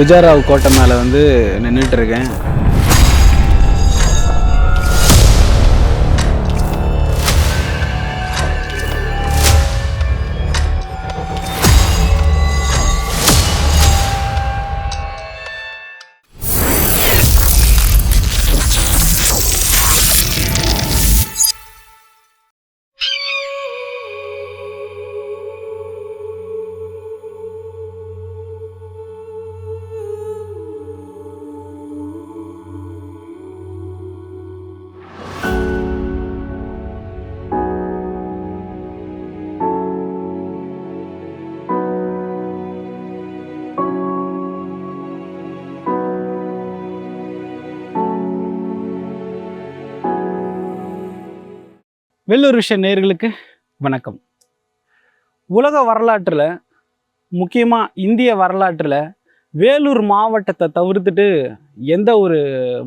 குஜாராவ் கோட்டை மேலே வந்து நின்றுட்டு வெள்ளூர் விஷய நேர்களுக்கு வணக்கம். உலக வரலாற்றில் முக்கியமாக இந்திய வரலாற்றில் வேலூர் மாவட்டத்தை தவிர்த்துட்டு எந்த ஒரு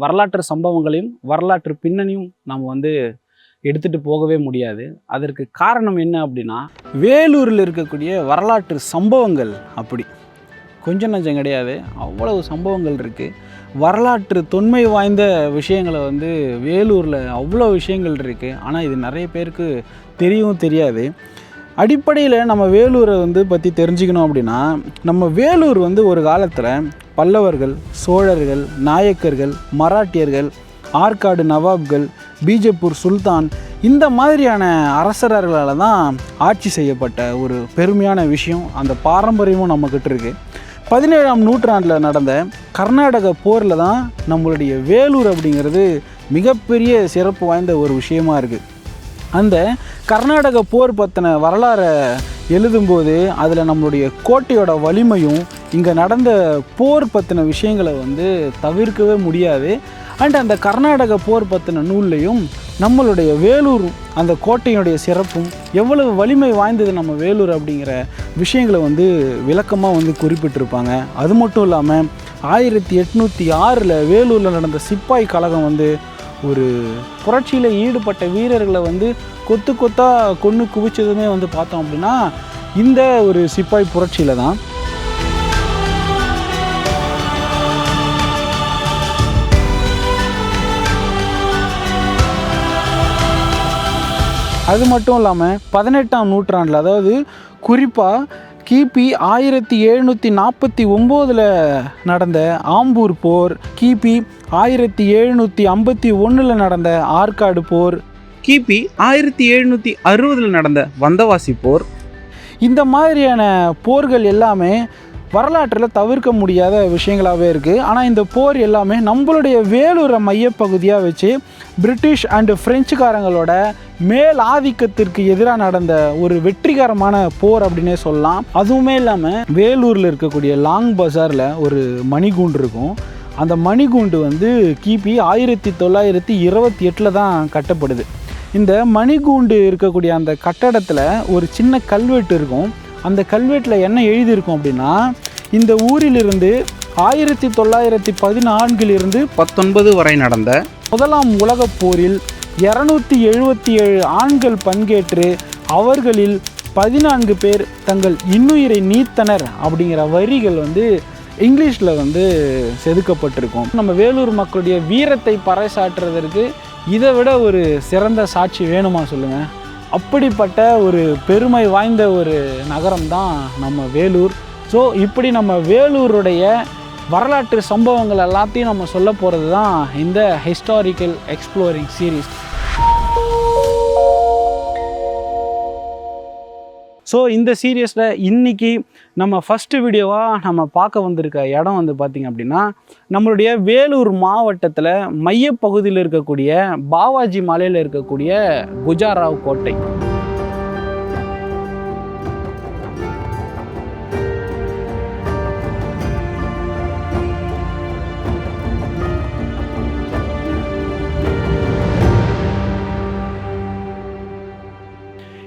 வரலாற்று சம்பவங்களையும் வரலாற்று பின்னணியும் நம்ம வந்து எடுத்துகிட்டு போகவே முடியாது. அதற்கு காரணம் என்ன அப்படின்னா வேலூரில் இருக்கக்கூடிய வரலாற்று சம்பவங்கள் அப்படி. கொஞ்சம் நஞ்சம் கிடையாது அவ்வளவு சம்பவங்கள் இருக்குது வரலாற்று தொன்மை வாய்ந்த விஷயங்களை வந்து வேலூரில் அவ்வளோ விஷயங்கள் இருக்குது ஆனால் இது நிறைய பேருக்கு தெரியவும் தெரியாது. அடிப்படையில் நம்ம வேலூரை வந்து பற்றி தெரிஞ்சுக்கணும் அப்படின்னா நம்ம வேலூர் வந்து ஒரு காலத்தில் பல்லவர்கள் சோழர்கள் நாயக்கர்கள் மராட்டியர்கள் ஆற்காடு நவாப்கள் பீஜப்பூர் சுல்தான் இந்த மாதிரியான அரசர்களால் தான் ஆட்சி செய்யப்பட்ட ஒரு பெருமையான விஷயம். அந்த பாரம்பரியமும் நம்மக்கிட்ட இருக்குது பதினேழாம் நூற்றாண்டில் நடந்த கர்நாடக போரில் தான் நம்மளுடைய வேலூர் அப்படிங்கிறது மிகப்பெரிய சிறப்பு வாய்ந்த ஒரு விஷயமா இருக்குது அந்த கர்நாடக போர் பற்றின வரலாறை எழுதும்போது அதில் நம்மளுடைய கோட்டையோட வலிமையும் இங்கே நடந்த போர் பற்றின விஷயங்களை வந்து தவிர்க்கவே முடியாது. அண்ட் அந்த கர்நாடக போர் பற்றின நூல்லையும் நம்மளுடைய வேலூர் அந்த கோட்டையினுடைய சிறப்பும் எவ்வளவு வலிமை வாய்ந்தது நம்ம வேலூர் அப்படிங்கிற விஷயங்களை வந்து விளக்கமாக வந்து குறிப்பிட்டிருப்பாங்க. அது மட்டும் இல்லாமல் ஆயிரத்தி எட்நூற்றி ஆறில் வேலூரில் நடந்த சிப்பாய் கழகம் வந்து ஒரு புரட்சியில் ஈடுபட்ட வீரர்களை வந்து கொத்து கொத்தாக கொன்று குவிச்சதுமே வந்து பார்த்தோம் அப்படின்னா இந்த ஒரு சிப்பாய் புரட்சியில் தான். அது மட்டும் இல்லாமல் பதினெட்டாம் நூற்றாண்டில் அதாவது குறிப்பாக கிபி ஆயிரத்தி எழுநூற்றி நாற்பத்தி ஒம்போதில் நடந்த ஆம்பூர் போர் கிபி ஆயிரத்தி எழுநூற்றி ஐம்பத்தி ஒன்றில் நடந்த ஆற்காடு போர் கிபி ஆயிரத்தி எழுநூற்றி அறுபதில் நடந்த வந்தவாசி போர். இந்த மாதிரியான போர்கள் எல்லாமே வரலாற்றில் தவிர்க்க முடியாத விஷயங்களாகவே இருக்குது ஆனால் இந்த போர் எல்லாமே நம்மளுடைய வேலூரை மையப்பகுதியாக வச்சு பிரிட்டிஷ் அண்டு ஃப்ரெஞ்சுக்காரங்களோட மேல் ஆதிக்கத்திற்கு எதிராக நடந்த ஒரு வெற்றிகரமான போர் அப்படின்னே சொல்லலாம். அதுவுமே இல்லாமல் வேலூரில் இருக்கக்கூடிய லாங் பஜாரில் ஒரு மணிகூண்டு இருக்கும். அந்த மணிகூண்டு வந்து கிபி ஆயிரத்தி தொள்ளாயிரத்தி இருபத்தி எட்டில் தான் கட்டப்படுது. இந்த மணிகூண்டு இருக்கக்கூடிய அந்த கட்டடத்தில் ஒரு சின்ன கல்வெட்டு இருக்கும். அந்த கல்வெட்டில் என்ன எழுதியிருக்கும் அப்படின்னா இந்த ஊரிலிருந்து ஆயிரத்தி தொள்ளாயிரத்தி பதினான்கிலிருந்து பத்தொன்பது வரை நடந்த முதலாம் உலகப் போரில் இரநூத்தி எழுபத்தி ஏழு ஆண்கள் பங்கேற்று அவர்களில் பதினான்கு பேர் தங்கள் இன்னுயிரை நீத்தனர் அப்படிங்கிற வரிகள் வந்து இங்கிலீஷில் வந்து செதுக்கப்பட்டிருக்கும். நம்ம வேலூர் மக்களுடைய வீரத்தை பறைசாற்றுறதற்கு இதை விட ஒரு சிறந்த சாட்சி வேணுமா சொல்லுங்கள் அப்படிப்பட்ட ஒரு பெருமை வாய்ந்த ஒரு நகரம் தான் நம்ம வேலூர். ஸோ இப்படி நம்ம வேலூருடைய வரலாற்று சம்பவங்கள் எல்லாத்தையும் நம்ம சொல்ல போகிறது தான் இந்த ஹிஸ்டாரிக்கல் எக்ஸ்ப்ளோரிங் சீரீஸ் ஸோ இந்த சீரியஸில் இன்றைக்கி நம்ம ஃபஸ்ட்டு வீடியோவாக நம்ம பார்க்க வந்திருக்க இடம் வந்து பார்த்திங்க அப்படின்னா நம்மளுடைய வேலூர் மாவட்டத்தில் மையப்பகுதியில் இருக்கக்கூடிய பாவாஜி மலையில் இருக்கக்கூடிய குஜாராவ் கோட்டை.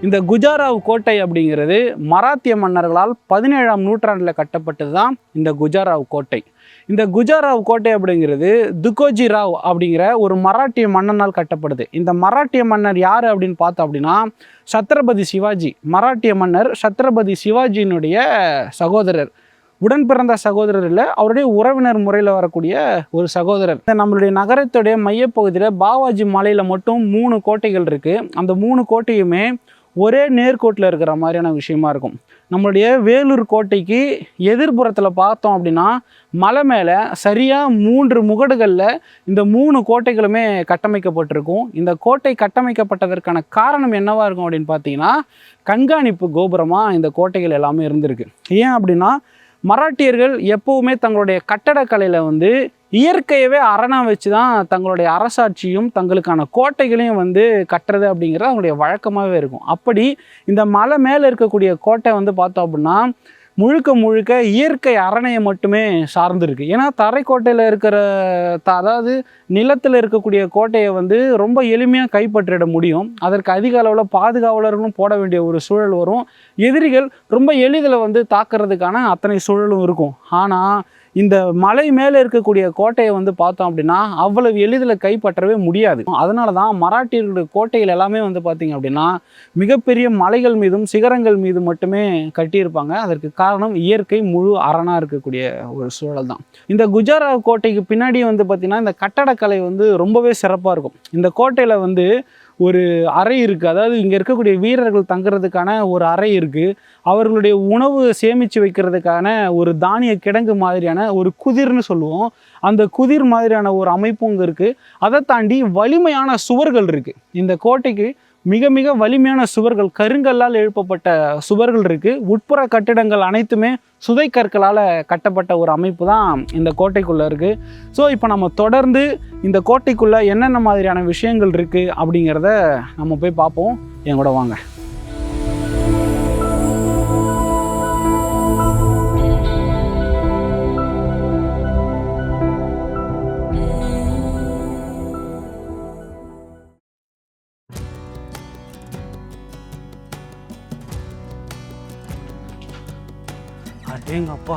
இந்த குஜாராவ் கோட்டை அப்படிங்கிறது மராத்திய மன்னர்களால் பதினேழாம் நூற்றாண்டில் கட்டப்பட்டது தான் இந்த குஜாராவ் கோட்டை. இந்த குஜாராவ் கோட்டை அப்படிங்கிறது துக்கோஜி ராவ் அப்படிங்கிற ஒரு மராட்டிய மன்னனால் கட்டப்படுது. இந்த மராட்டிய மன்னர் யார் அப்படின்னு பார்த்தோம் அப்படின்னா சத்ரபதி சிவாஜி. மராட்டிய மன்னர் சத்ரபதி சிவாஜியினுடைய சகோதரர். உடன் பிறந்த சகோதரர் இல்லை அவருடைய உறவினர் முறையில் வரக்கூடிய ஒரு சகோதரர். இந்த நம்மளுடைய நகரத்துடைய மையப்பகுதியில் பாவாஜி மலையில் மட்டும் மூணு கோட்டைகள் இருக்குது அந்த மூணு கோட்டையுமே ஒரே நேர்கோட்டில் இருக்கிற மாதிரியான விஷயமா இருக்கும். நம்மளுடைய வேலூர் கோட்டைக்கு எதிர்ப்புறத்தில் பார்த்தோம் அப்படின்னா மலை மேலே சரியாக மூன்று முகடுகளில் இந்த மூணு கோட்டைகளுமே கட்டமைக்கப்பட்டிருக்கும். இந்த கோட்டை கட்டமைக்கப்பட்டதற்கான காரணம் என்னவாக இருக்கும் அப்படின்னு பார்த்தீங்கன்னா கண்காணிப்பு கோபுரமாக இந்த கோட்டைகள் எல்லாமே இருந்திருக்கு. ஏன் அப்படின்னா மராட்டியர்கள் எப்போவுமே தங்களுடைய கட்டடக்கலையில் வந்து இயற்கையவே அரணா வச்சு தான் தங்களுடைய அரசாட்சியும் தங்களுக்கான கோட்டைகளையும் வந்து கட்டுறது அப்படிங்கிறது அவங்களுடைய வழக்கமாகவே இருக்கும். அப்படி இந்த மலை மேலே இருக்கக்கூடிய கோட்டை வந்து பார்த்தோம் அப்படின்னா முழுக்க முழுக்க இயற்கை அரணையை மட்டுமே சார்ந்திருக்கு. ஏன்னா தரைக்கோட்டையில் இருக்கிற த அதாவது நிலத்தில் இருக்கக்கூடிய கோட்டையை வந்து ரொம்ப எளிமையாக கைப்பற்றிட முடியும். அதற்கு அதிக அளவில் பாதுகாவலர்களும் போட வேண்டிய ஒரு சூழல் வரும். எதிரிகள் ரொம்ப எளிதில் வந்து தாக்குறதுக்கான அத்தனை சூழலும் இருக்கும். ஆனால் இந்த மலை மேலே இருக்கக்கூடிய கோட்டையை வந்து பார்த்தோம் அப்படின்னா அவ்வளவு எளிதில் கைப்பற்றவே முடியாது. அதனால தான் மராட்டியர்களுடைய கோட்டைகள் எல்லாமே வந்து பார்த்திங்க அப்படின்னா மிகப்பெரிய மலைகள் மீதும் சிகரங்கள் மீது மட்டுமே கட்டியிருப்பாங்க. அதற்கு காரணம் இயற்கை முழு அரணாக இருக்கக்கூடிய ஒரு சூழல் தான். இந்த குஜரா கோட்டைக்கு பின்னாடி வந்து பார்த்திங்கன்னா இந்த கட்டடக்கலை வந்து ரொம்பவே சிறப்பாக இருக்கும். இந்த கோட்டையில் வந்து ஒரு அறை இருக்குது அதாவது இங்கே இருக்கக்கூடிய வீரர்கள் தங்குறதுக்கான ஒரு அறை இருக்குது அவர்களுடைய உணவு சேமித்து வைக்கிறதுக்கான ஒரு தானிய கிடங்கு மாதிரியான ஒரு குதிர்னு சொல்லுவோம். அந்த குதிர் மாதிரியான ஒரு அமைப்பும் இங்கே இருக்குது அதை தாண்டி வலிமையான சுவர்கள் இருக்குது இந்த கோட்டைக்கு மிக மிக வலிமையான சுவர்கள் கருங்கல்லால் எழுப்பப்பட்ட சுவர்கள் இருக்குது உட்புற கட்டிடங்கள் அனைத்துமே சுதை கற்களால் கட்டப்பட்ட ஒரு அமைப்பு தான் இந்த கோட்டைக்குள்ளே இருக்குது ஸோ இப்போ நம்ம தொடர்ந்து இந்த கோட்டைக்குள்ளே என்னென்ன மாதிரியான விஷயங்கள் இருக்குது அப்படிங்கிறத நம்ம போய் பார்ப்போம். என் கூட வாங்க. அடேங்க அப்பா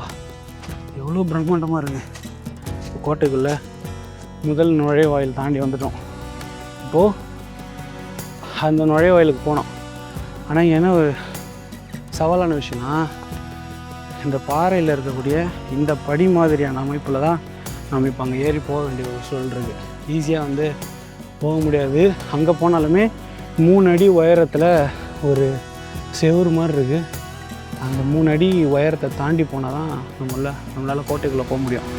எவ்வளோ பிரம்மாண்டமாக இருங்க கோட்டைக்குள்ளே முதல் நுழைவாயில் தாண்டி வந்துட்டோம். இப்போது அந்த நுழைவாயிலுக்கு போனோம். ஆனால் என்ன ஒரு சவாலான விஷயம்னா இந்த பாறையில் இருக்கக்கூடிய இந்த படி மாதிரியான அமைப்பில் தான் நம்ம இப்போ அங்கே ஏறி போக வேண்டிய ஒரு சூழல் இருக்குது ஈஸியாக வந்து போக முடியாது. அங்கே போனாலுமே மூணு அடி உயரத்தில் ஒரு செவுறு மாதிரி இருக்குது அந்த மூணு அடி உயரத்தை தாண்டி போனால் தான் நம்மளால் நம்மளால் கோட்டைக்குள்ளே போக முடியும்.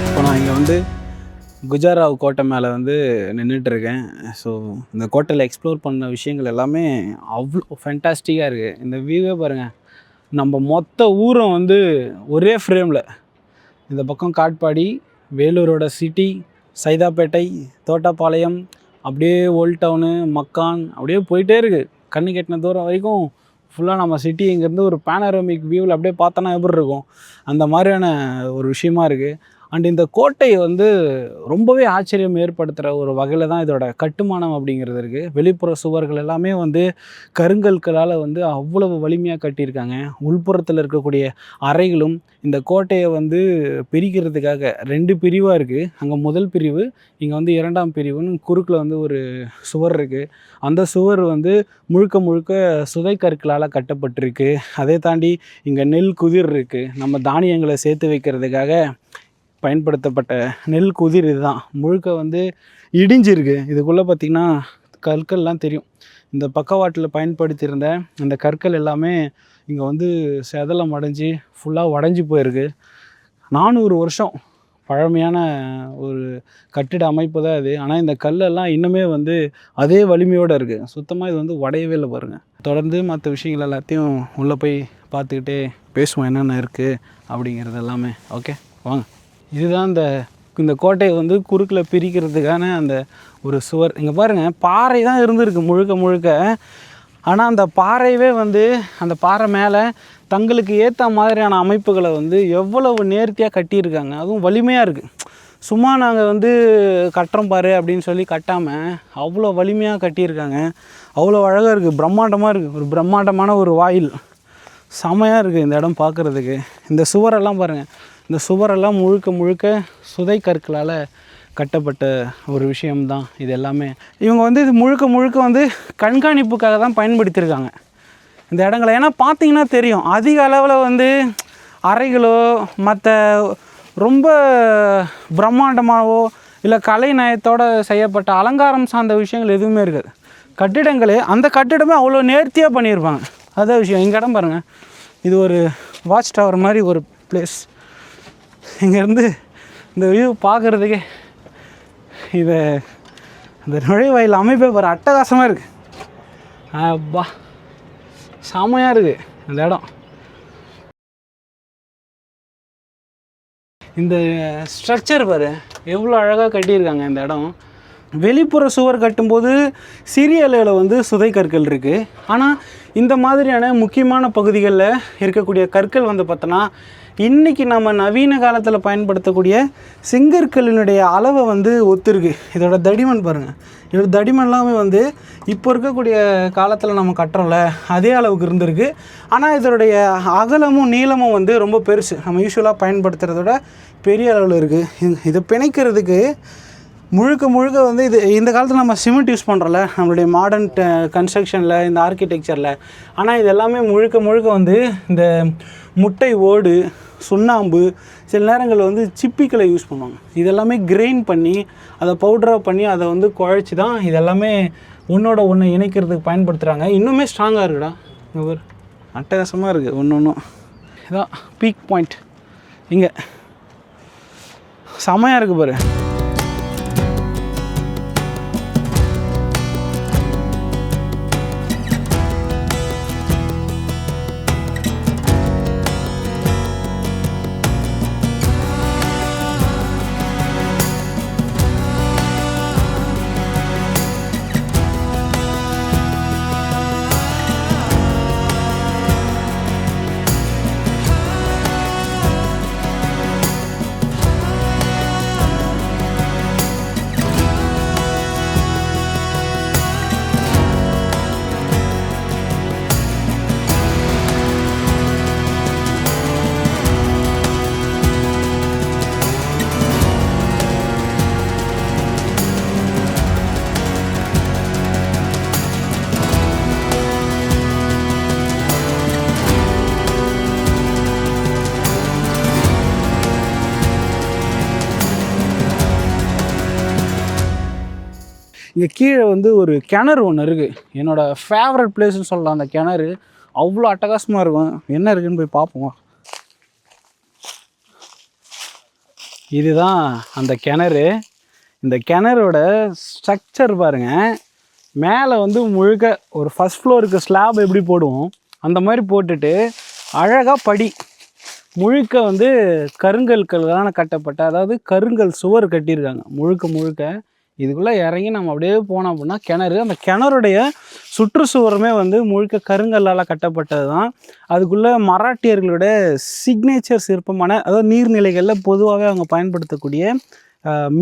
இப்போ நான் இங்கே வந்து குஜராவ் கோட்டை மேலே வந்து நின்றுட்டு இருக்கேன் ஸோ இந்த கோட்டையில் எக்ஸ்ப்ளோர் பண்ண விஷயங்கள் எல்லாமே அவ்வளோ ஃபென்டாஸ்டிக்காக இருக்குது இந்த வியூவே பாருங்கள் நம்ம மொத்த ஊரும் வந்து ஒரே ஃப்ரேமில் இந்த பக்கம் காட்பாடி வேலூரோட சிட்டி சைதாப்பேட்டை தோட்டப்பாளையம் அப்படியே ஓல்ட் டவுனு மக்கான் அப்படியே போயிட்டே இருக்குது கண்ணு கெட்டின தூரம் வரைக்கும் ஃபுல்லாக நம்ம சிட்டி இங்கேருந்து ஒரு பேனரோமிக் வியூவில் அப்படியே பார்த்தோன்னா எப்படி இருக்கும்? அந்த மாதிரியான ஒரு விஷயமா இருக்குது அண்ட் இந்த கோட்டை வந்து ரொம்பவே ஆச்சரியம் ஏற்படுத்துகிற ஒரு வகையில் தான் இதோட கட்டுமானம் அப்படிங்கிறது இருக்குது வெளிப்புற சுவர்கள் எல்லாமே வந்து கருங்கற்களால் வந்து அவ்வளவு வலிமையாக கட்டியிருக்காங்க. உள்புறத்தில் இருக்கக்கூடிய அறைகளும் இந்த கோட்டையை வந்து பிரிக்கிறதுக்காக ரெண்டு பிரிவாக இருக்குது அங்கே முதல் பிரிவு இங்கே வந்து இரண்டாம் பிரிவுன்னு குறுக்கில் வந்து ஒரு சுவர் இருக்குது அந்த சுவர் வந்து முழுக்க முழுக்க சுதை கற்களால் கட்டப்பட்டிருக்கு. அதை தாண்டி இங்கே நெல் குதிர் இருக்குது நம்ம தானியங்களை சேர்த்து வைக்கிறதுக்காக பயன்படுத்தப்பட்ட நெல் குதிர் இதுதான். முழுக்க வந்து இடிஞ்சிருக்கு. இதுக்குள்ளே பார்த்திங்கன்னா கற்கள்லாம் தெரியும். இந்த பக்கவாட்டில் பயன்படுத்தியிருந்த இந்த கற்கள் எல்லாமே இங்கே வந்து செதலம் அடைஞ்சி ஃபுல்லாக உடஞ்சி போயிருக்கு. நானூறு வருஷம் பழமையான ஒரு கட்டிட அமைப்பு தான் இது. ஆனால் இந்த கல்லெல்லாம் இன்னுமே வந்து அதே வலிமையோடு இருக்குது சுத்தமாக இது வந்து உடையவே இல்லை பாருங்கள் தொடர்ந்து மற்ற விஷயங்கள் எல்லாத்தையும் உள்ளே போய் பார்த்துக்கிட்டே பேசுவோம். என்னென்ன இருக்குது அப்படிங்கிறது எல்லாமே. ஓகே வாங்க. இதுதான் இந்த இந்த கோட்டையை வந்து குறுக்கில் பிரிக்கிறதுக்கான அந்த ஒரு சுவர். இங்கே பாருங்கள் பாறை தான் இருந்திருக்கு முழுக்க முழுக்க. ஆனால் அந்த பாறையவே வந்து அந்த பாறை மேலே தங்களுக்கு ஏற்ற மாதிரியான அமைப்புகளை வந்து எவ்வளவு நேர்த்தியாக கட்டியிருக்காங்க. அதுவும் வலிமையாக இருக்குது சும்மா நாங்கள் வந்து கட்டுறோம் பாரு அப்படின்னு சொல்லி கட்டாமல் அவ்வளோ வலிமையாக கட்டியிருக்காங்க. அவ்வளோ அழகாக இருக்குது பிரம்மாண்டமாக இருக்குது ஒரு பிரம்மாண்டமான ஒரு வாயில். செமையாக இருக்குது இந்த இடம் பார்க்குறதுக்கு இந்த சுவரெல்லாம் பாருங்கள் இந்த சுவரெல்லாம் முழுக்க முழுக்க சுதை கற்களால் கட்டப்பட்ட ஒரு விஷயம்தான் இது எல்லாமே. இவங்க வந்து இது முழுக்க முழுக்க வந்து கண்காணிப்புக்காக தான் பயன்படுத்தியிருக்காங்க இந்த இடங்களை. ஏன்னா பார்த்தீங்கன்னா தெரியும் அதிக அளவில் வந்து அறைகளோ மற்ற ரொம்ப பிரம்மாண்டமாகவோ இல்லை கலை நயத்தோடு செய்யப்பட்ட அலங்காரம் சார்ந்த விஷயங்கள் எதுவுமே இருக்காது. கட்டிடங்களே அந்த கட்டிடமே அவ்வளோ நேர்த்தியாக பண்ணியிருப்பாங்க. அதான் விஷயம். எங்கள் இடம் பாருங்கள் இது ஒரு வாட்ச் டவர் மாதிரி ஒரு பிளேஸ் இங்கேருந்து இந்த வியூ பார்க்குறதுக்கே இதை அந்த நுழைவாயில் அமைப்பே ஒரு அட்டகாசமாக இருக்குது அப்பா செமையாக இருக்குது அந்த இடம். இந்த ஸ்ட்ரக்சர் பாரு எவ்வளோ அழகாக கட்டியிருக்காங்க இந்த இடம். வெளிப்புற சுவர் கட்டும்போது சிறிய அளவில் வந்து சுதை கற்கள் இருக்குது ஆனால் இந்த மாதிரியான முக்கியமான பகுதிகளில் இருக்கக்கூடிய கற்கள் வந்து பார்த்தோன்னா இன்றைக்கி நம்ம நவீன காலத்தில் பயன்படுத்தக்கூடிய செங்கற்களினுடைய அளவை வந்து ஒத்துருக்கு. இதோட தடிமன் பாருங்கள் இதோட தடிமன்லாமே வந்து இப்போ இருக்கக்கூடிய காலத்தில் நம்ம கட்டுறோம்ல அதே அளவுக்கு இருந்திருக்கு. ஆனால் இதனுடைய அகலமும் நீளமும் வந்து ரொம்ப பெருசு. நம்ம யூஸ்வலாக பயன்படுத்துகிறதோட பெரிய அளவில் இருக்குது இதை பிணைக்கிறதுக்கு முழுக்க முழுக்க வந்து இது இந்த காலத்தில் நம்ம சிமெண்ட் யூஸ் பண்ணுறோம்ல நம்மளுடைய மாடர்ன் கன்ஸ்ட்ரக்ஷனில் இந்த ஆர்கிடெக்சரில் ஆனால் இது எல்லாமே முழுக்க முழுக்க வந்து இந்த முட்டை ஓடு சுண்ணாம்பு சில நேரங்களில் வந்து சிப்பிக்களை யூஸ் பண்ணுவாங்க. இதெல்லாமே கிரைண்ட் பண்ணி அதை பவுடராக பண்ணி அதை வந்து குழச்சி தான் இதெல்லாமே ஒன்றோட ஒன்று இணைக்கிறதுக்கு பயன்படுத்துகிறாங்க இன்னுமே ஸ்ட்ராங்காக இருக்குடா பாரு அட்டகாசமாக இருக்குது ஒன்று ஒன்றும் இதான் பீக் பாயிண்ட் இங்கே. செமையாக இருக்குது பாரு. இங்கே கீழே வந்து ஒரு கிணறு ஒன்று இருக்குது என்னோடய ஃபேவரட் பிளேஸ்னு சொல்லலாம். அந்த கிணறு அவ்வளோ அட்டகாசமாக இருக்கும். என்ன இருக்குன்னு போய் பார்ப்போம். இதுதான் அந்த கிணறு. இந்த கிணறோட ஸ்ட்ரக்சர் பாருங்க. மேலே வந்து முழுக்க ஒரு ஃபஸ்ட் ஃப்ளோருக்கு ஸ்லாப் எப்படி போடுவோம்? அந்த மாதிரி போட்டுட்டு அழகாக படி. முழுக்க வந்து கருங்கல்களான கட்டப்பட்ட அதாவது கருங்கல் சுவர் கட்டியிருக்காங்க. முழுக்க முழுக்க இதுக்குள்ளே இறங்கி நம்ம அப்படியே போனோம் அப்படின்னா கிணறு. அந்த கிணறுடைய சுற்றுச்சுவருமே வந்து முழுக்க கருங்கல்லால் கட்டப்பட்டது தான் அதுக்குள்ளே மராட்டியர்களுடைய சிக்னேச்சர் சிற்பமான அதாவது நீர்நிலைகளில் பொதுவாகவே அவங்க பயன்படுத்தக்கூடிய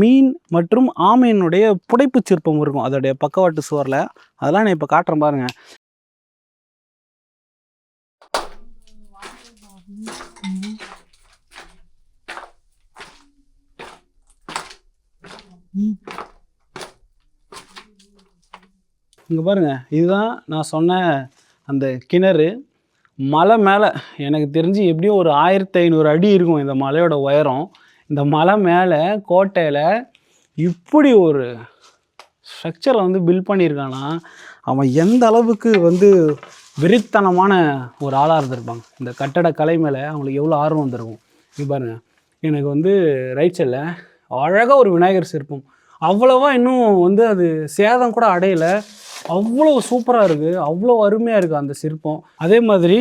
மீன் மற்றும் ஆமையினுடைய புடைப்பு சிற்பம் இருக்கும். அதோடைய பக்கவாட்டு சுவரில். அதெல்லாம் நான் இப்போ காட்டுறேன் பாருங்கள் இங்கே பாருங்கள் இதுதான் நான் சொன்ன அந்த கிணறு. மலை மேலே எனக்கு தெரிஞ்சு எப்படியும் ஒரு ஆயிரத்தி ஐநூறு அடி இருக்கும் இந்த மலையோட உயரம். இந்த மலை மேலே கோட்டையில் இப்படி ஒரு ஸ்ட்ரக்சரை வந்து பில்ட் பண்ணியிருக்கானா அவன் எந்த அளவுக்கு வந்து வெறித்தனமான ஒரு ஆளாக இருந்திருப்பாங்க. இந்த கட்டட கலை மேலே அவங்களுக்கு எவ்வளோ ஆர்வம் வந்திருக்கும். இது பாருங்கள் எனக்கு வந்து ரைட் சைடில் அழகாக ஒரு விநாயகர் சிற்பம் அவ்வளோவா இன்னும் வந்து அது சேதம் கூட அடையலை. அவ்வளோ சூப்பராக இருக்குது அவ்வளோ அருமையாக இருக்குது அந்த சிற்பம். அதே மாதிரி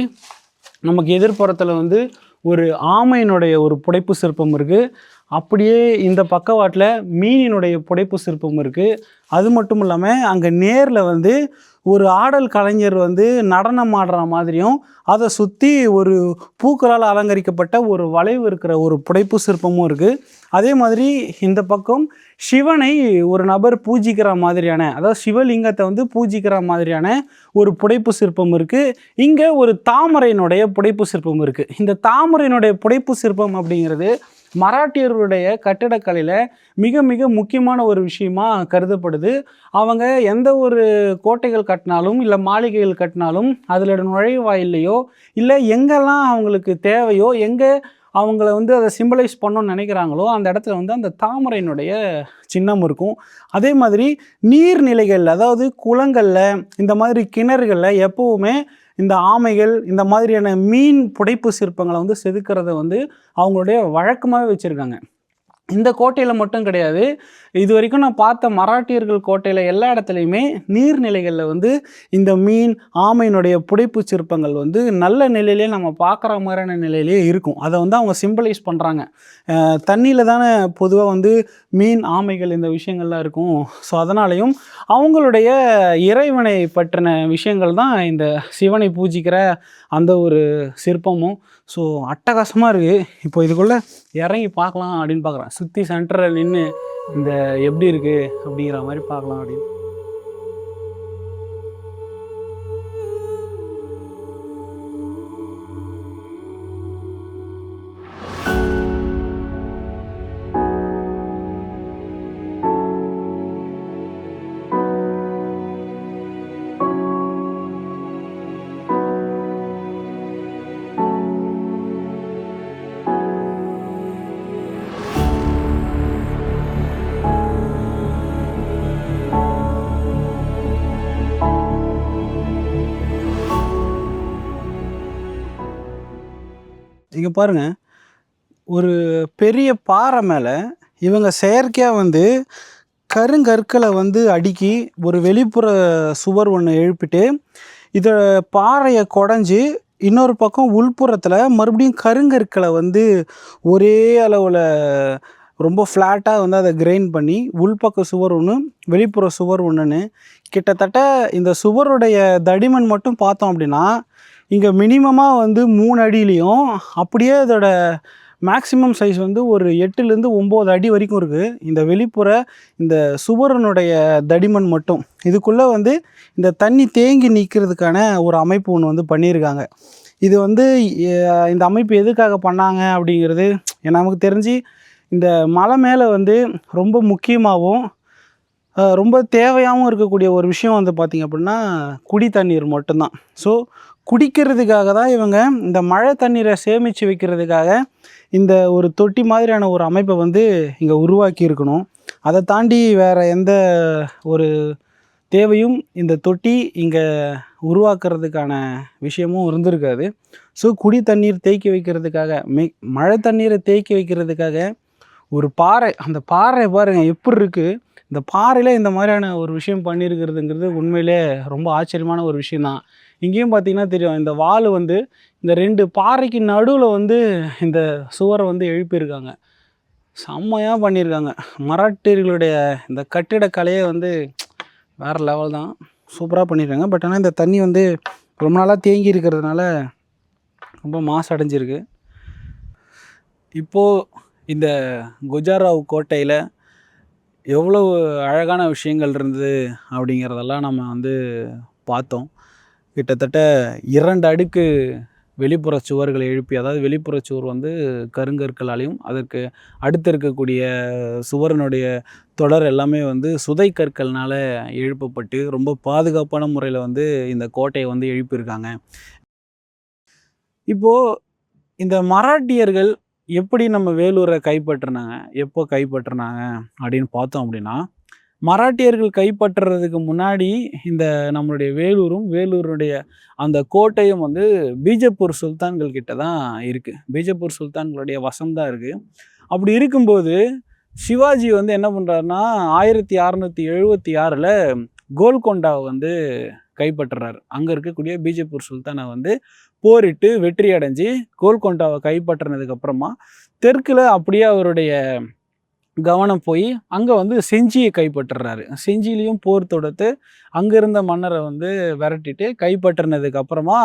நமக்கு எதிர்ப்புறத்தில் வந்து ஒரு ஆமையினுடைய ஒரு புடைப்பு சிற்பம் இருக்குது அப்படியே இந்த பக்கவாட்டில் மீனினுடைய புடைப்பு சிற்பம் இருக்குது அது மட்டும் இல்லாமல் அங்கே நேரில் வந்து ஒரு ஆடல் கலைஞர் வந்து நடனம் ஆடுற மாதிரியும் அதை சுற்றி ஒரு பூக்களால் அலங்கரிக்கப்பட்ட ஒரு வளைவு இருக்கிற ஒரு புடைப்பு சிற்பமும் இருக்குது அதே மாதிரி இந்த பக்கம் சிவனை ஒரு நபர் பூஜிக்கிற மாதிரியான அதாவது சிவலிங்கத்தை வந்து பூஜிக்கிற மாதிரியான ஒரு புடைப்பு சிற்பம் இருக்குது இங்கே ஒரு தாமரையினுடைய புடைப்பு சிற்பம் இருக்குது இந்த தாமரையினுடைய புடைப்பு சிற்பம் அப்படிங்கிறது மராட்டியர்களுடைய கட்டிடக்கலையில் மிக மிக முக்கியமான ஒரு விஷயமா கருதப்படுது. அவங்க எந்த ஒரு கோட்டைகள் கட்டினாலும் இல்லை மாளிகைகள் கட்டினாலும் அதில் நுழைவாயில்லையோ இல்லை எங்கெல்லாம் அவங்களுக்கு தேவையோ எங்கே அவங்கள வந்து அதை சிம்பலைஸ் பண்ணணும்னு நினைக்கிறாங்களோ அந்த இடத்துல வந்து அந்த தாமரையினுடைய சின்னம் இருக்கும். அதே மாதிரி நீர்நிலைகளில் அதாவது குளங்களில் இந்த மாதிரி கிணறுகளில் எப்போவுமே இந்த ஆமைகள் இந்த மாதிரியான மீன் புடைப்பு சிற்பங்களை வந்து செதுக்கிறத வந்து அவங்களுடைய வழக்கமாகவே வச்சுருக்காங்க. இந்த கோட்டையில் மட்டும் கிடையாது. இது வரைக்கும் நான் பார்த்த மராட்டியர்கள் கோட்டையில் எல்லா இடத்துலையுமே நீர்நிலைகளில் வந்து இந்த மீன் ஆமையினுடைய புடைப்பு சிற்பங்கள் வந்து நல்ல நிலையிலே நம்ம பார்க்குற மாதிரியான நிலையிலே இருக்கும். அதை வந்து அவங்க சிம்பிளைஸ் பண்ணுறாங்க தண்ணியில் தானே பொதுவாக வந்து மீன் ஆமைகள் இந்த விஷயங்கள்லாம் இருக்கும். ஸோ அதனாலையும் அவங்களுடைய இறைவனை பற்றின விஷயங்கள் தான் இந்த சிவனை பூஜிக்கிற அந்த ஒரு சிற்பமும். ஸோ அட்டகாசமாக இருக்குது இப்போ இதுக்குள்ளே இறங்கி பார்க்கலாம் அப்படின்னு பார்க்குறேன். சுற்றி சென்டரில் நின்று இந்த எப்படி இருக்குது அப்படிங்கிற மாதிரி பார்க்கலாம் அப்படின்னு. இங்கே பாருங்க. ஒரு பெரிய பாறை மேலே இவங்க செயற்கையாக வந்து கருங்கற்களை வந்து அடுக்கி ஒரு வெளிப்புற சுவர் ஒன்று எழுப்பிட்டு இதை பாறையை குடஞ்சி இன்னொரு பக்கம் உள்புறத்தில் மறுபடியும் கருங்கற்களை வந்து ஒரே அளவில் ரொம்ப ஃப்ளாட்டாக வந்து அதை கிரைண்ட் பண்ணி உள்பக்க சுவர் ஒன்று வெளிப்புற சுவர் ஒன்றுன்னு கிட்டத்தட்ட இந்த சுவருடைய தடிமன் மட்டும் பார்த்தோம் அப்படின்னா இங்கே மினிமமாக வந்து மூணு அடியிலையும் அப்படியே இதோட மேக்ஸிமம் சைஸ் வந்து ஒரு எட்டுலேருந்து ஒம்பது அடி வரைக்கும் இருக்குது இந்த வெளிப்புற இந்த சுவரனுடைய தடிமன் மட்டும். இதுக்குள்ளே வந்து இந்த தண்ணி தேங்கி நிற்கிறதுக்கான ஒரு அமைப்பு ஒன்று வந்து பண்ணியிருக்காங்க. இது வந்து இந்த அமைப்பு எதுக்காக பண்ணாங்க அப்படிங்கிறது நமக்கு தெரிஞ்சு இந்த மலை மேலே வந்து ரொம்ப முக்கியமாகவும் ரொம்ப தேவையாகவும் இருக்கக்கூடிய ஒரு விஷயம் வந்து பார்த்திங்க அப்படின்னா குடி தண்ணீர் மட்டும்தான். ஸோ குடிக்கிறதுக்காக தான் இவங்க இந்த மழை தண்ணீரை சேமித்து வைக்கிறதுக்காக இந்த ஒரு தொட்டி மாதிரியான ஒரு அமைப்பை வந்து இங்கே உருவாக்கி இருக்கணும் அதை தாண்டி வேறு எந்த ஒரு தேவையும் இந்த தொட்டி இங்கே உருவாக்குறதுக்கான விஷயமும் இருந்திருக்காது. ஸோ குடி தண்ணீர் தேக்கி வைக்கிறதுக்காக மே மழை தண்ணீரை தேக்கி வைக்கிறதுக்காக ஒரு பாறை அந்த பாறை பாருங்கள் எப்படி இருக்குது இந்த பாறையில் இந்த மாதிரியான ஒரு விஷயம் பண்ணியிருக்கிறதுங்கிறது உண்மையிலே ரொம்ப ஆச்சரியமான ஒரு விஷயந்தான் இங்கேயும் பார்த்தீங்கன்னா தெரியும் இந்த வால் வந்து இந்த ரெண்டு பாறைக்கு நடுவில் வந்து இந்த சுவரை வந்து எழுப்பியிருக்காங்க. செம்மையாக பண்ணியிருக்காங்க. மராட்டியர்களுடைய இந்த கட்டிடக்கலையே வந்து வேறு லெவல் தான். சூப்பராக பண்ணியிருக்காங்க. பட் ஆனால் இந்த தண்ணி வந்து ரொம்ப நாளாக தேங்கி இருக்கிறதுனால ரொம்ப மாசு அடைஞ்சிருக்கு. இப்போது இந்த குஜாராவ் கோட்டையில் எவ்வளவு அழகான விஷயங்கள் இருந்தது அப்படிங்கிறதெல்லாம் நம்ம வந்து பார்த்தோம். கிட்டத்தட்ட இரண்டு அடுக்கு வெளிப்புற சுவர்களை எழுப்பி அதாவது வெளிப்புற சுவர் வந்து கருங்கற்களாலையும் அதற்கு அடுத்து இருக்கக்கூடிய சுவரனுடைய தொடர் எல்லாமே வந்து சுதை கற்கள்னால் எழுப்பப்பட்டு ரொம்ப பாதுகாப்பான முறையில் வந்து இந்த கோட்டையை வந்து எழுப்பியிருக்காங்க. இப்போது இந்த மராட்டியர்கள் எப்படி நம்ம வேலூரை கைப்பற்றினாங்க எப்போ கைப்பற்றினாங்க அப்படின்னு பார்த்தோம் அப்படின்னா மராட்டியர்கள் கைப்பற்றுறதுக்கு முன்னாடி இந்த நம்மளுடைய வேலூரும் வேலூருடைய அந்த கோட்டையும் வந்து பீஜப்பூர் சுல்தான்கள் கிட்ட தான் இருக்குது பீஜப்பூர் சுல்தான்களுடைய வசம் தான் இருக்குது அப்படி இருக்கும்போது சிவாஜி வந்து என்ன பண்ணுறாருன்னா ஆயிரத்தி அறநூற்றி எழுபத்தி ஆறில் கோல்கொண்டாவை வந்து கைப்பற்றுறாரு. அங்கே இருக்கக்கூடிய பீஜப்பூர் சுல்தானை வந்து போரிட்டு வெற்றி அடைஞ்சு கோல்கொண்டாவை கைப்பற்றினதுக்கப்புறமா தெற்கில் அப்படியே அவருடைய கவனம் போய் அங்கே வந்து செஞ்சியை கைப்பற்றுறாரு. செஞ்சிலையும் போர் தொடுத்து அங்கே இருந்த மன்னரை வந்து விரட்டிட்டு கைப்பற்றினதுக்கு அப்புறமா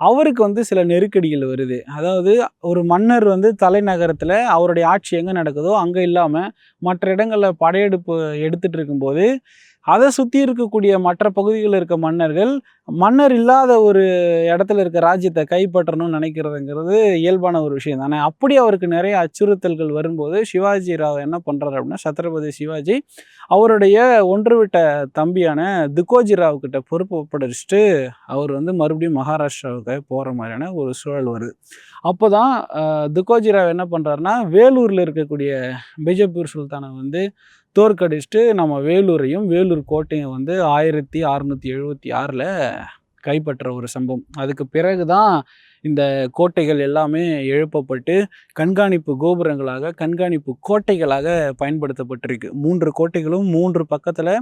அவருக்கு வந்து சில நெருக்கடிகள் வருது. அதாவது ஒரு மன்னர் வந்து தலைநகரத்தில் அவருடைய ஆட்சி எங்கே நடக்குதோ அங்கே இல்லாமல் மற்ற இடங்களில் படையெடுப்பு எடுத்துகிட்டு இருக்கும்போது அதை சுற்றி இருக்கக்கூடிய மற்ற பகுதிகளில் இருக்க மன்னர்கள் மன்னர் இல்லாத ஒரு இடத்துல இருக்க ராஜ்யத்தை கைப்பற்றணும்னு நினைக்கிறதுங்கிறது இயல்பான ஒரு விஷயம் தானே. அப்படி அவருக்கு நிறைய அச்சுறுத்தல்கள் வரும்போது சிவாஜி ராவ் என்ன பண்ணுறாரு அப்படின்னா சத்ரபதி சிவாஜி அவருடைய ஒன்றுவிட்ட தம்பியான துக்கோஜி ராவ் கிட்ட பொறுப்பு ஒப்படைச்சிட்டு அவர் வந்து மறுபடியும் மகாராஷ்டிராவுக்கு போகிற மாதிரியான ஒரு சூழல் வருது. அப்போ தான் துக்கோஜி ராவ் என்ன பண்ணுறாருன்னா வேலூரில் இருக்கக்கூடிய பிஜப்பூர் சுல்தானை வந்து தோற்கடிச்சுட்டு நம்ம வேலூரையும் வேலூர் கோட்டையும் வந்து ஆயிரத்தி அறுநூற்றி எழுபத்தி ஆறில் கைப்பற்ற ஒரு சம்பவம். அதுக்கு பிறகு தான் இந்த கோட்டைகள் எல்லாமே எழுப்பப்பட்டு கண்காணிப்பு கோபுரங்களாக கண்காணிப்பு கோட்டைகளாக பயன்படுத்தப்பட்டிருக்கு. மூன்று கோட்டைகளும் மூன்று பக்கத்தில்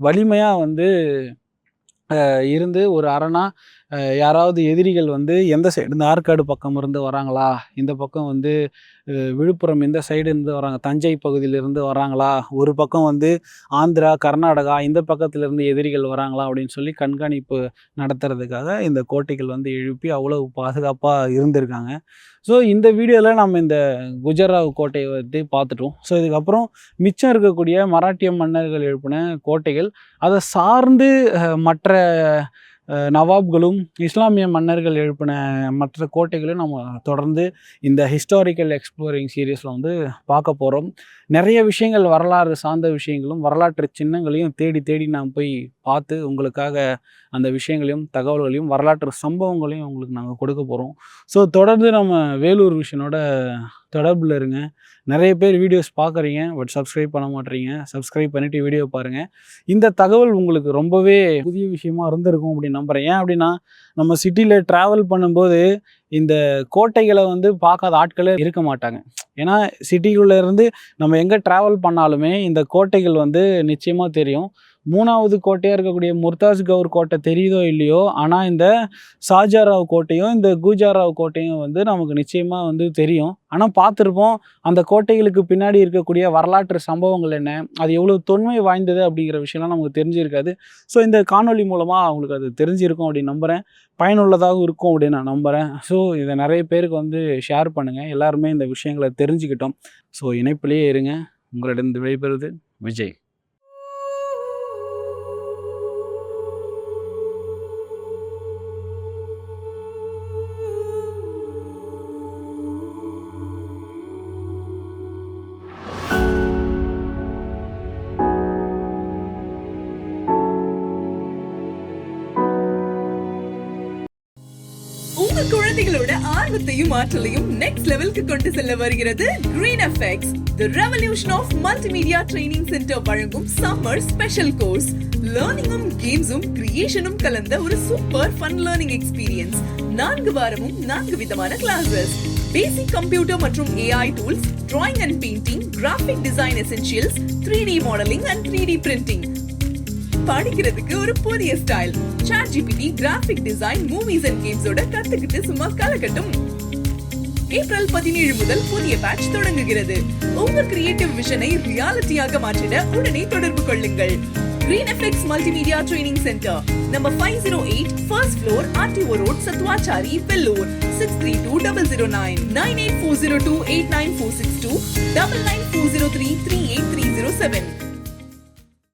வலிமையாக வந்து இருந்து ஒரு அரணாக யாராவது எதிரிகள் வந்து எந்த சைடு இந்த ஆற்காடு பக்கம் இருந்து வராங்களா? இந்த பக்கம் வந்து விழுப்புரம் இந்த சைடு இருந்து வராங்க தஞ்சை பகுதியிலிருந்து வராங்களா? ஒரு பக்கம் வந்து ஆந்திரா கர்நாடகா இந்த பக்கத்திலிருந்து எதிரிகள் வராங்களா? அப்படின்னு சொல்லி கண்காணிப்பு நடத்துறதுக்காக இந்த கோட்டைகள் வந்து எழுப்பி அவ்வளவு பாதுகாப்பாக இருந்திருக்காங்க. ஸோ இந்த வீடியோவில் நம்ம இந்த குஜராவ் கோட்டையை வந்து பார்த்துட்டோம். ஸோ இதுக்கப்புறம் மிச்சம் இருக்கக்கூடிய மராட்டிய மன்னர்கள் எழுப்பின கோட்டைகள் அதை சார்ந்து மற்ற நவாப்களும் இஸ்லாமிய மன்னர்கள் எழுப்பின மற்ற கோட்டைகளும் நம்ம தொடர்ந்து இந்த ஹிஸ்டாரிக்கல் எக்ஸ்ப்ளோரிங் சீரீஸில் வந்து பார்க்க போகிறோம் நிறைய விஷயங்கள் வரலாறு சார்ந்த விஷயங்களும் வரலாற்று சின்னங்களையும் தேடி தேடி நாம் போய் பார்த்து உங்களுக்காக அந்த விஷயங்களையும் தகவல்களையும் வரலாற்று சம்பவங்களையும் உங்களுக்கு நாங்கள் கொடுக்க போகிறோம் ஸோ தொடர்ந்து நம்ம வேலூர் விஷயனோட தொடர்பில் இருங்க. நிறைய பேர் வீடியோஸ் பார்க்குறீங்க பட் சப்ஸ்கிரைப் பண்ண மாட்டீங்க சப்ஸ்கிரைப் பண்ணிவிட்டு வீடியோ பாருங்கள் இந்த தகவல் உங்களுக்கு ரொம்பவே புதிய விஷயமா இருந்திருக்கும் அப்படின்னு நம்புகிறேன் ஏன் அப்படின்னா நம்ம சிட்டியில் ட்ராவல் பண்ணும்போது இந்த கோட்டைகளை வந்து பார்க்காத ஆட்களே இருக்க மாட்டாங்க. ஏன்னா சிட்டிக்குள்ளேருந்து நம்ம எங்கே ட்ராவல் பண்ணாலுமே இந்த கோட்டைகள் வந்து நிச்சயமாக தெரியும். மூணாவது கோட்டையாக இருக்கக்கூடிய முர்தாஸ் கவுர் கோட்டை தெரியுதோ இல்லையோ? ஆனால் இந்த ஷாஜாராவ் கோட்டையும் இந்த கூஜாராவ் கோட்டையும் வந்து நமக்கு நிச்சயமாக வந்து தெரியும். ஆனால் பார்த்துருப்போம் அந்த கோட்டைகளுக்கு பின்னாடி இருக்கக்கூடிய வரலாற்று சம்பவங்கள் என்ன அது எவ்வளோ தொன்மை வாய்ந்தது அப்படிங்கிற விஷயம்லாம் நமக்கு தெரிஞ்சிருக்காது. ஸோ இந்த காணொளி மூலமாக அவங்களுக்கு அது தெரிஞ்சிருக்கும் அப்படின்னு நம்புகிறேன் பயனுள்ளதாகவும் இருக்கும் அப்படின்னு நான் நம்புகிறேன் ஸோ இதை நிறைய பேருக்கு வந்து ஷேர் பண்ணுங்கள் எல்லாருமே இந்த விஷயங்களை தெரிஞ்சுக்கிட்டோம். ஸோ இணைப்பிலேயே இருங்க. உங்களிடம் விடைபெறுவது விஜய். ஆற்றலையும் நெக்ஸ்ட் லெவலுக்கு கொண்டு செல்ல வருகிறது green effects the revolution of multimedia training centre வழங்கும் சம்மர் ஸ்பெஷல் கோர்ஸ் லேர்னிங்கும் கேம்ஸும் கிரியேஷனும் கலந்த ஒரு சூப்பர் ஃபன் லேர்னிங் எக்ஸ்பீரியன்ஸ் நான்கு வாரமும் நான்கு விதமான கிளாஸஸ் பேசிக் கம்ப்யூட்டர் மற்றும் AI tools drawing and painting graphic design essentials three D modelling and three D printing படிக்கிறதுக்கு ஒரு புதிய style ChatGPT graphic design movies and கேம்ஸோட கத்துக்கிட்டு சும்மா கலக்கட்டும். ஏப்ரல் பதினேழு முதல் புதிய பேட்ச் தொடங்குகிறது உங்கள் கிரியேட்டிவ் விஷனை ரியாலிட்டியாக மாற்றிட உடனே தொடர்பு கொள்ளுங்கள் green effects multimedia training centre number five zero eight first floor RTO road Sathuvachari Vellore six three two double zero nine nine eight four zero two eight nine four six two double nine four zero three three eight three zero seven